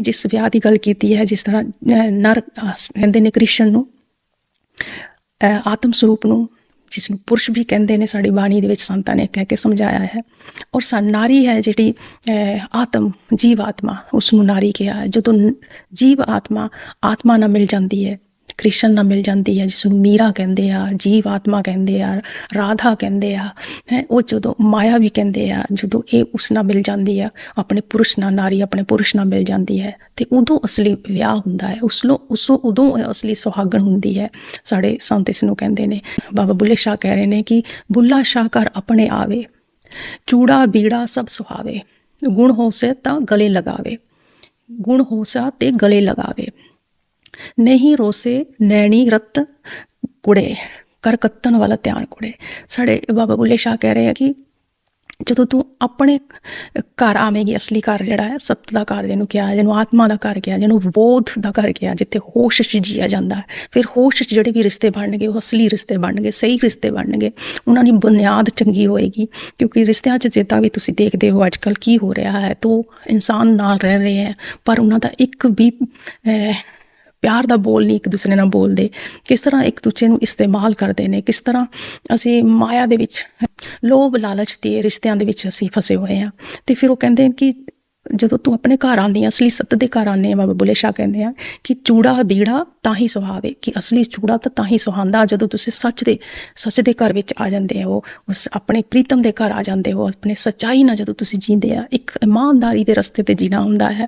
ਜਿਸ ਵਿਆਹ ਦੀ ਗੱਲ ਕੀਤੀ ਹੈ, ਜਿਸ ਤਰ੍ਹਾਂ ਨਰ ਕਹਿੰਦੇ ਨੇ ਕ੍ਰਿਸ਼ਨ ਨੂੰ ਆਤਮ ਸਰੂਪ ਨੂੰ, ਜਿਸ ਨੂੰ ਪੁਰਸ਼ ਵੀ ਕਹਿੰਦੇ ਨੇ, ਸਾਡੀ ਬਾਣੀ ਦੇ ਵਿੱਚ ਸੰਤਾਂ ਨੇ ਕਹਿ ਕੇ ਸਮਝਾਇਆ ਹੈ। ਔਰ ਸਾ, ਨਾਰੀ ਹੈ ਜਿਹੜੀ ਆਤਮ, ਜੀਵ ਆਤਮਾ ਉਸ ਨੂੰ ਨਾਰੀ ਕਿਹਾ ਹੈ। ਜਦੋਂ ਜੀਵ ਆਤਮਾ ਆਤਮਾ ਨਾਲ ਮਿਲ ਜਾਂਦੀ ਹੈ ਕ੍ਰਿਸ਼ਨ ਨਾਲ ਮਿਲ ਜਾਂਦੀ ਹੈ ਜਿਸ ਨੂੰ ਮੀਰਾ ਕਹਿੰਦੇ ਆ, ਜੀਵ ਆਤਮਾ ਕਹਿੰਦੇ ਆ, ਰਾਧਾ ਕਹਿੰਦੇ ਆ, ਹੈ, ਉਹ ਜਦੋਂ ਮਾਇਆ ਵੀ ਕਹਿੰਦੇ ਆ, ਜਦੋਂ ਇਹ ਉਸ ਨਾਲ ਮਿਲ ਜਾਂਦੀ ਆ, ਆਪਣੇ ਪੁਰਸ਼ ਨਾਲ, ਨਾਰੀ ਆਪਣੇ ਪੁਰਸ਼ ਨਾਲ ਮਿਲ ਜਾਂਦੀ ਹੈ, ਤੇ ਉਦੋਂ ਅਸਲੀ ਵਿਆਹ ਹੁੰਦਾ ਹੈ, ਉਸ ਨੂੰ, ਉਸ ਉਦੋਂ ਅਸਲੀ ਸੁਹਾਗਣ ਹੁੰਦੀ ਹੈ, ਸਾਡੇ ਸੰਤ ਇਸ ਨੂੰ ਕਹਿੰਦੇ ਨੇ। ਬਾਬਾ ਬੁੱਲੇ ਸ਼ਾਹ ਕਹਿ ਰਹੇ ਨੇ ਕਿ ਬੁੱਲਾ ਸ਼ਾਹ ਘਰ ਆਪਣੇ ਆਵੇ, ਚੂੜਾ ਬੀੜਾ ਸਭ ਸੁਹਾਵੇ, ਗੁਣ ਹੋਸੇ ਤਾਂ ਗਲੇ ਲਗਾਵੇ, ਗੁਣ ਹੋਸਾ ਤੇ ਗਲੇ ਲਗਾਵੇ। ਨਹੀਂ ਰੋਸੇ ਨੈਣੀ ਰਤ ਕੁੜੇ, ਕਰ ਕੱਤਣ ਵਾਲਾ ਧਿਆਨ ਕੁੜੇ। ਸਾਡੇ ਬਾਬਾ ਬੁੱਲੇ ਸ਼ਾਹ ਕਹਿ ਰਹੇ ਆ ਕਿ ਜਦੋਂ ਤੂੰ ਆਪਣੇ ਘਰ ਆਵੇਂਗੀ, ਅਸਲੀ ਘਰ ਜਿਹੜਾ ਹੈ, ਸੱਤ ਦਾ ਘਰ ਜਿਹਨੂੰ ਕਿਹਾ, ਜਿਹਨੂੰ ਆਤਮਾ ਦਾ ਘਰ ਕਿਹਾ, ਜਿਹਨੂੰ ਬੋਧ ਦਾ ਘਰ ਕਿਹਾ, ਜਿੱਥੇ ਹੋਸ਼ 'ਚ ਜੀਆ ਜਾਂਦਾ ਫਿਰ ਹੋਸ਼ 'ਚ ਜਿਹੜੇ ਵੀ ਰਿਸ਼ਤੇ ਬਣਨਗੇ, ਉਹ ਅਸਲੀ ਰਿਸ਼ਤੇ ਬਣਨਗੇ, ਸਹੀ ਰਿਸ਼ਤੇ ਬਣਨਗੇ, ਉਹਨਾਂ ਦੀ ਬੁਨਿਆਦ ਚੰਗੀ ਹੋਏਗੀ, ਕਿਉਂਕਿ ਰਿਸ਼ਤਿਆਂ 'ਚ ਜਿੱਦਾਂ ਵੀ ਤੁਸੀਂ ਦੇਖਦੇ ਹੋ ਅੱਜ ਕੱਲ ਕੀ ਹੋ ਰਿਹਾ ਹੈ, ਤੋ ਇਨਸਾਨ ਨਾਲ ਰਹਿ ਰਹੇ ਹੈ, ਪਰ ਉਹਨਾਂ ਦਾ ਇੱਕ ਵੀ ਪਿਆਰ ਦਾ ਬੋਲ ਨਹੀਂ ਇੱਕ ਦੂਸਰੇ ਨਾਲ ਬੋਲਦੇ। ਕਿਸ ਤਰ੍ਹਾਂ ਇੱਕ ਦੂਜੇ ਨੂੰ ਇਸਤੇਮਾਲ ਕਰਦੇ ਨੇ, ਕਿਸ ਤਰ੍ਹਾਂ ਅਸੀਂ ਮਾਇਆ ਦੇ ਵਿੱਚ, ਲੋਭ, ਲਾਲਚ ਦੇ ਰਿਸ਼ਤਿਆਂ ਦੇ ਵਿੱਚ ਅਸੀਂ ਫਸੇ ਹੋਏ ਆ ਤੇ ਫਿਰ ਉਹ ਕਹਿੰਦੇ ਕਿ ਜਦੋਂ ਤੂੰ ਆਪਣੇ ਘਰ ਆਉਂਦੀ ਆ, ਅਸਲੀ ਸੱਤ ਦੇ ਘਰ ਆਉਂਦੇ ਆ, ਬਾਬਾ ਬੁੱਲੇ ਸ਼ਾਹ ਕਹਿੰਦੇ ਆ, ਕਿ ਚੂੜਾ ਬੀੜਾ ਤਾਂ ਹੀ ਸੁਹਾਵੇ ਕਿ ਅਸਲੀ ਚੂੜਾ ਤਾਂ ਤਾਂ ਹੀ ਸੁਹਾਂਦਾ ਜਦੋਂ ਤੁਸੀਂ ਸੱਚ ਦੇ ਸੱਚ ਦੇ ਘਰ ਵਿੱਚ ਆ ਜਾਂਦੇ ਹੋ, ਉਸ ਆਪਣੇ ਪ੍ਰੀਤਮ ਦੇ ਘਰ ਆ ਜਾਂਦੇ ਹੋ, ਆਪਣੇ ਸੱਚਾਈ ਨਾਲ ਜਦੋਂ ਤੁਸੀਂ ਜੀਂਦੇ ਆ, ਇੱਕ ਇਮਾਨਦਾਰੀ ਦੇ ਰਸਤੇ ਤੇ ਜੀਣਾ ਹੁੰਦਾ ਹੈ।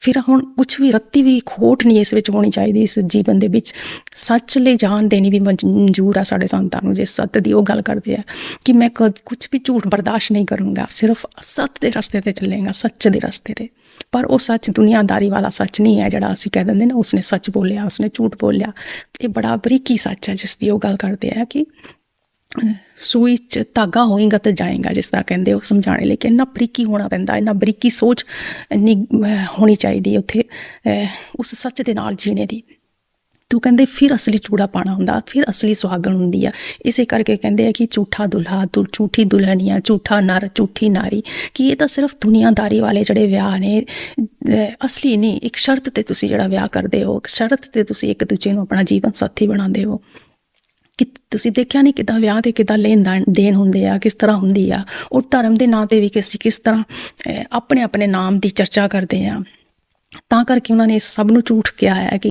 ਫਿਰ ਹੁਣ ਕੁਝ ਵੀ ਰੱਤੀ ਵੀ ਖੋਟ ਨਹੀਂ ਇਸ ਵਿੱਚ ਹੋਣੀ ਚਾਹੀਦੀ ਇਸ ਜੀਵਨ ਦੇ ਵਿੱਚ। ਸੱਚ ਲਈ ਜਾਨ ਦੇਣੀ ਵੀ ਮਨਜ਼ੂਰ ਆ ਸਾਡੇ ਸੰਤਾਂ ਨੂੰ, ਜੇ ਸੱਤ ਦੀ ਉਹ ਗੱਲ ਕਰਦੇ ਆ ਕਿ ਮੈਂ ਕੁਝ ਵੀ ਝੂਠ ਬਰਦਾਸ਼ਤ ਨਹੀਂ ਕਰੂੰਗਾ, ਸਿਰਫ ਸੱਤ ਦੇ ਰਸਤੇ ਤੇ ਚੱਲੇਗਾ, ਸੱਚ ਦੇ ਰਸਤੇ ਤੇ। ਪਰ ਉਹ ਸੱਚ ਦੁਨੀਆਦਾਰੀ ਵਾਲਾ ਸੱਚ ਨਹੀਂ ਹੈ ਜਿਹੜਾ ਅਸੀਂ ਕਹਿ ਦਿੰਦੇ ਨਾ, ਉਸਨੇ ਸੱਚ ਬੋਲਿਆ, ਉਸਨੇ ਝੂਠ ਬੋਲਿਆ। ਇਹ ਬੜਾ ਬਰੀਕੀ ਸੱਚ ਹੈ, ਜਿਸ ਦੀ ਉਹ ਗੱਲ ਕਰਦੇ ਆ ਕਿ ਸੂਈ ਚ ਧਾਗਾ ਹੋਏਗਾ ਤਾਂ ਜਾਏਗਾ ਜਿਸ ਤਰ੍ਹਾਂ ਕਹਿੰਦੇ ਉਹ ਸਮਝਾਣੇ ਲਈ ਕਿ ਇੰਨਾ ਬਰੀਕੀ ਹੋਣਾ ਪੈਂਦਾ, ਇੰਨਾ ਬਰੀਕੀ ਸੋਚ ਇੰਨੀ ਹੋਣੀ ਚਾਹੀਦੀ ਹੈ ਉੱਥੇ ਉਸ ਸੱਚ ਦੇ ਨਾਲ ਜੀਣੇ ਦੀ। ਤੂੰ ਕਹਿੰਦੇ ਫਿਰ ਅਸਲੀ ਚੂੜਾ ਪਾਣਾ ਹੁੰਦਾ, ਫਿਰ ਅਸਲੀ ਸੁਹਾਗਣ ਹੁੰਦੀ ਆ। ਇਸੇ ਕਰਕੇ ਕਹਿੰਦੇ ਆ ਕਿ ਝੂਠਾ ਦੁਲਹਾ ਦੁ ਝੂਠੀ ਦੁਲਹਨੀਆਂ, ਝੂਠਾ ਨਰ, ਝੂਠੀ ਨਾਰੀ, ਕਿ ਇਹ ਤਾਂ ਸਿਰਫ ਦੁਨੀਆਦਾਰੀ ਵਾਲੇ ਜਿਹੜੇ ਵਿਆਹ ਨੇ ਅਸਲੀ ਨਹੀਂ, ਇੱਕ ਸ਼ਰਤ ਤੇ ਤੁਸੀਂ ਜਿਹੜਾ ਵਿਆਹ ਕਰਦੇ ਹੋ, ਇੱਕ ਸ਼ਰਤ ਤੇ ਤੁਸੀਂ ਇੱਕ ਦੂਜੇ ਨੂੰ ਆਪਣਾ ਜੀਵਨ ਸਾਥੀ ਬਣਾਉਂਦੇ ਹੋ। ਕਿ ਤੁਸੀਂ ਦੇਖਿਆ ਨਹੀਂ ਕਿਦਾਂ ਵਿਆਹ ਤੇ ਕਿਦਾਂ ਲੈਣ ਦੇਣ ਦੇਣ ਹੁੰਦੇ ਆ, ਕਿਸ ਤਰ੍ਹਾਂ ਹੁੰਦੀ ਆ। ਔਰ ਧਰਮ ਦੇ ਨਾਂ ਤੇ ਵੀ ਕਿਸ ਕਿਸ ਤਰ੍ਹਾਂ ਆਪਣੇ ਆਪਣੇ ਨਾਮ ਦੀ ਚਰਚਾ ਕਰਦੇ ਆ। ਤਾਂ ਕਰਕੇ ਉਹਨਾਂ ਨੇ ਸਭ ਨੂੰ ਝੂਠ ਕਿਹਾ ਹੈ ਕਿ